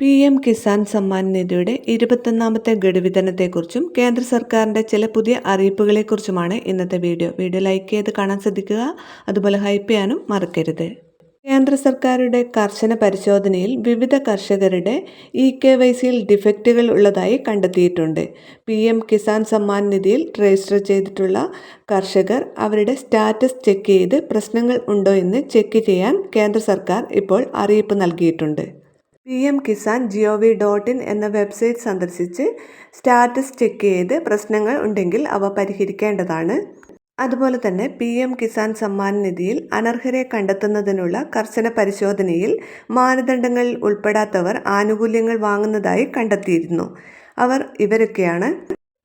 P M Kisan Samman നിധിയുടെ ഇരുപത്തൊന്നാമത്തെ ഗഡുവിതരണത്തെക്കുറിച്ചും കേന്ദ്ര സർക്കാരിന്റെ ചില പുതിയ അറിയിപ്പുകളെക്കുറിച്ചുമാണ് ഇന്നത്തെ വീഡിയോ. വീഡിയോ ലൈക്ക് ചെയ്ത് കാണാൻ ശ്രദ്ധിക്കുക. അതുപോലെ ഹൈപ്പ് ചെയ്യാനും മറക്കരുത്. കേന്ദ്ര സർക്കാരുടെ കർശന പരിശോധനയിൽ വിവിധ കർഷകരുടെ ഇ കെ വൈ സിയിൽ ഡിഫക്റ്റുകൾ ഉള്ളതായി കണ്ടെത്തിയിട്ടുണ്ട്. പി എം കിസാൻ സമ്മാൻ നിധിയിൽ രജിസ്റ്റർ ചെയ്തിട്ടുള്ള കർഷകർ അവരുടെ സ്റ്റാറ്റസ് ചെക്ക് ചെയ്ത് പ്രശ്നങ്ങൾ ഉണ്ടോ എന്ന് ചെക്ക് ചെയ്യാൻ കേന്ദ്ര സർക്കാർ ഇപ്പോൾ അറിയിപ്പ് നൽകിയിട്ടുണ്ട്. P M Kisan G O V dot in എന്ന വെബ്സൈറ്റ് സന്ദർശിച്ച് സ്റ്റാറ്റസ് ചെക്ക് ചെയ്ത് പ്രശ്നങ്ങൾ ഉണ്ടെങ്കിൽ അവ പരിഹരിക്കേണ്ടതാണ്. അതുപോലെ തന്നെ പി എം കിസാൻ സമ്മാൻ നിധിയിൽ അനർഹരെ കണ്ടെത്തുന്നതിനുള്ള കർശന പരിശോധനയിൽ മാനദണ്ഡങ്ങളിൽ ഉൾപ്പെടാത്തവർ ആനുകൂല്യങ്ങൾ വാങ്ങുന്നതായി കണ്ടെത്തിയിരുന്നു. അവർ ഇവരൊക്കെയാണ്.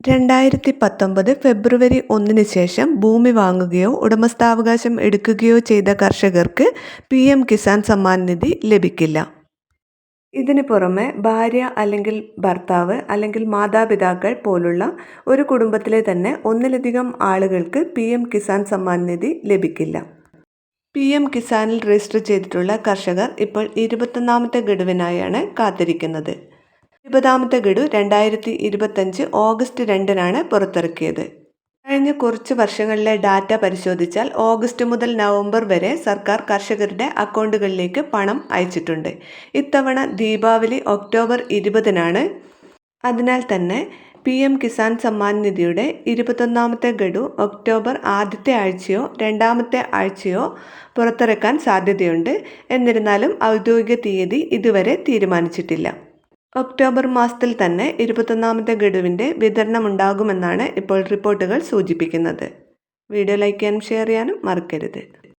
രണ്ടായിരത്തി പത്തൊമ്പത് ഫെബ്രുവരി ഒന്നിന് ശേഷം ഭൂമി വാങ്ങുകയോ ഉടമസ്ഥാവകാശം എടുക്കുകയോ ചെയ്ത കർഷകർക്ക് പി എം കിസാൻ സമ്മാൻ നിധി ലഭിക്കില്ല. ഇതിന് പുറമെ ഭാര്യ അല്ലെങ്കിൽ ഭർത്താവ് അല്ലെങ്കിൽ മാതാപിതാക്കൾ പോലുള്ള ഒരു കുടുംബത്തിലെ തന്നെ ഒന്നിലധികം ആളുകൾക്ക് പി എം കിസാൻ സമ്മാൻ നിധി ലഭിക്കില്ല. പി എം കിസാനിൽ രജിസ്റ്റർ ചെയ്തിട്ടുള്ള കർഷകർ ഇപ്പോൾ ഇരുപത്തൊന്നാമത്തെ ഗഡുവിനായാണ് കാത്തിരിക്കുന്നത്. ഇരുപതാമത്തെ ഗഡു രണ്ടായിരത്തി ഇരുപത്തഞ്ച് ഓഗസ്റ്റ് രണ്ടിനാണ് പുറത്തിറക്കിയത്. കഴിഞ്ഞ കുറച്ച് വർഷങ്ങളിലെ ഡാറ്റ പരിശോധിച്ചാൽ ഓഗസ്റ്റ് മുതൽ നവംബർ വരെ സർക്കാർ കർഷകരുടെ അക്കൗണ്ടുകളിലേക്ക് പണം അയച്ചിട്ടുണ്ട്. ഇത്തവണ ദീപാവലി ഒക്ടോബർ ഇരുപതിനാണ്. അതിനാൽ തന്നെ പി എം കിസാൻ സമ്മാൻ നിധിയുടെ ഇരുപത്തൊന്നാമത്തെ ഗഡു ഒക്ടോബർ ആദ്യത്തെ ആഴ്ചയോ രണ്ടാമത്തെ ആഴ്ചയോ പുറത്തിറക്കാൻ സാധ്യതയുണ്ട്. എന്നിരുന്നാലും ഔദ്യോഗിക തീയതി ഇതുവരെ തീരുമാനിച്ചിട്ടില്ല. ഒക്ടോബർ മാസത്തിൽ തന്നെ ഇരുപത്തൊന്നാമത്തെ ഗഡുവിന്റെ വിതരണമുണ്ടാകുമെന്നാണ് ഇപ്പോൾ റിപ്പോർട്ടുകൾ സൂചിപ്പിക്കുന്നത്. വീഡിയോ ലൈക്ക് ചെയ്യാനും ഷെയർ ചെയ്യാനും മറക്കരുത്.